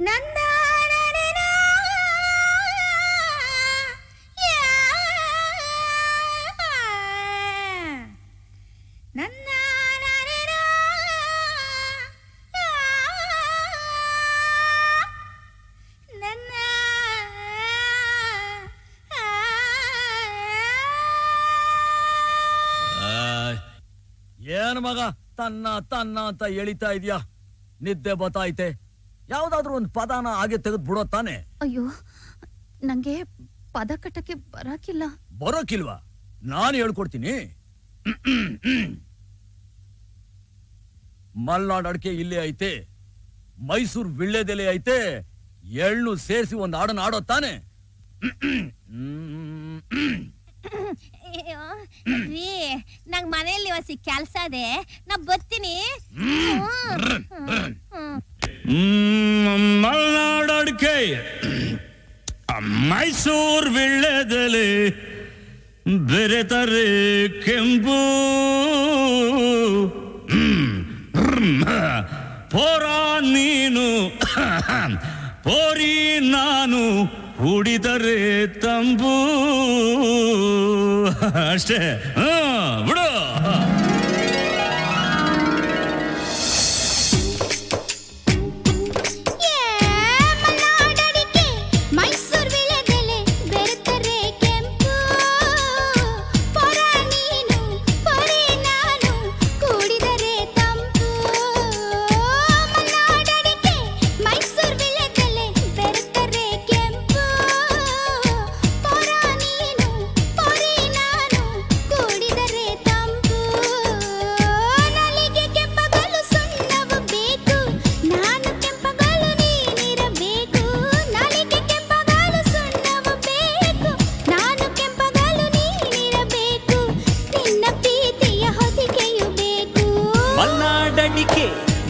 ನನ್ನ ನನ್ನ ನನ್ನ ಆಯ್. ಏನ್ ಮಗ ತನ್ನ ತನ್ನ ಅಂತ ಎಳಿತಾ ಇದೀಯಾ ನಿದ್ದೆ ಬತ್ತಾಯ್ತೆ ಯಾವ್ದಾದ್ರು ಒಂದು ಪದಾನ ಹಾಗೆ ತೆಗೆದು ಬಿಡೋ ತಾನೆ? ಅಯ್ಯೋ ನಂಗೆ ಪದ ಕಟ್ಟಕ್ಕೆ ಬರಾಕಿಲ್ಲ. ಬರೋಕಿಲ್ವಾ? ನಾನು ಹೇಳ್ಕೊಡ್ತೀನಿ. ಮಲ್ನಾಡ್ ಅಡಿಕೆ ಇಲ್ಲೇ ಐತೆ. ಮೈಸೂರ್ ವಿಳ್ಳೆದೆಲೆ ಐತೆ. ಎಳ್ಳು ಸೇರಿಸಿ ಒಂದ್ ಹಾಡನ್ನ ಆಡೋ ತಾನೆ. ನಂಗ್ ಮನೆಯಲ್ಲಿ ವಸಿ ಕೆಲ್ಸ ಅದೇ ನಾ ಬರ್ತೀನಿ. ಹ್ಮ್, ಅಡಿಕೆ ಮೈಸೂರ್ ವಿಳ್ಳೆದೆಲೆ ಬೆರೆತರೆ ಕೆಂಪು. ಪೋರ ನೀನು ಪೋರಿ ನಾನು ಕುಡಿದರೆ ತಂಬು ಅಷ್ಟೇ.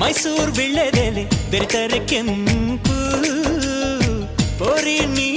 ಮೈಸೂರು ವಿಳ್ಳೆದೆಲೆ ಬೆರೆತರೆ ಕೆಂಪು ಪೋರಿ ನೀನು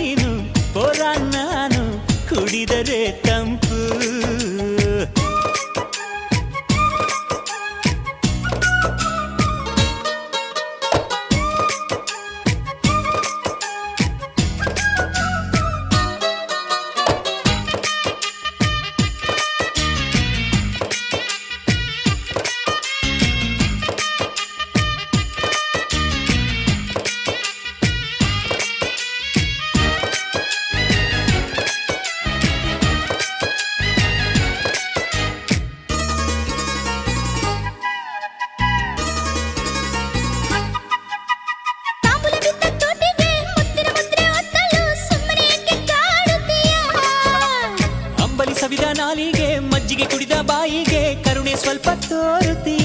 ಮಜ್ಜಿಗೆ ಕುಡಿದ ಬಾಯಿಗೆ ಕರುಣೆ ಸ್ವಲ್ಪ ತೋರುತ್ತೀಯ?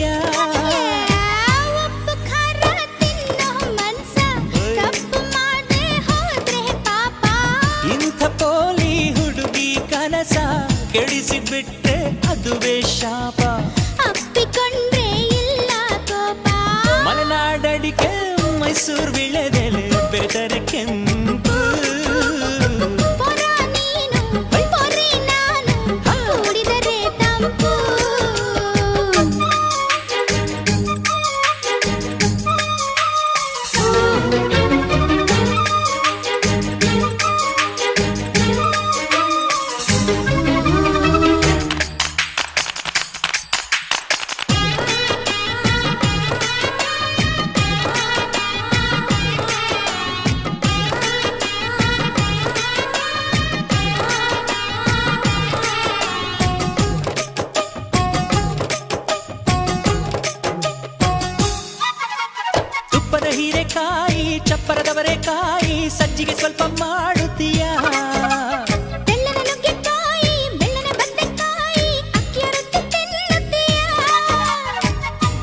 ಚಪ್ಪರದವರೆ ಕಾಯಿ ಸಜ್ಜಿಗೆ ಸ್ವಲ್ಪ ಮಾಡುತ್ತೀಯ?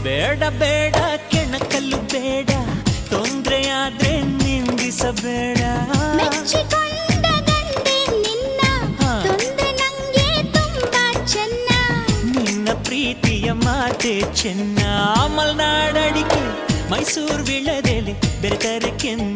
ಬೇಡ ಬೇಡ ಕೆಣಕಲ್ಲು ಬೇಡ ತೊಂದ್ರೆ ಆದ್ರೆ ನಿಂದಿಸಬೇಡ. ನಿನ್ನ ಪ್ರೀತಿಯ ಮಾತೆ ಚೆನ್ನ. ಮಲ್ನಾಡಡಿಕೆ ಮೈಸೂರು ವಿಳದೆಲೆ ಬೆರೆತರಕ್ಕೆಂದು